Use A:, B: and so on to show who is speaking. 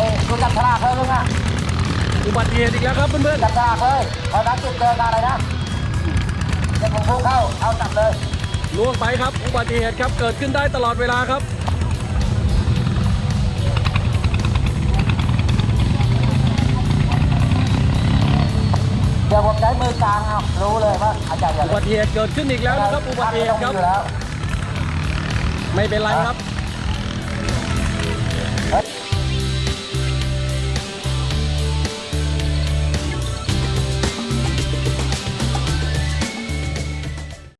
A: อ้ไอ้ดูจับฉลากเลยมึงอะ
B: อุบัติเหตุอีกแล้วครับเพื่อน
A: จับฉลากเลยพอนัดจุดเจอกันอะไรนะเดี๋ยวผมพุ่งเข้าเอาจับเลย
B: ๆล่วงไปครับ อุบัติเหตุครับเกิดขึ้นได้ตลอดเวลาครับ
A: เดี๋ยวผมใช้มือกลางเอารู้เลยว่าอาจารย์อย่า
B: อุบัติเหตุเกิดขึ้นอีกแล้วนะครับอุบัติเหตุครับ
A: อยู่แล้ว
B: ไม่เป็นไรครับ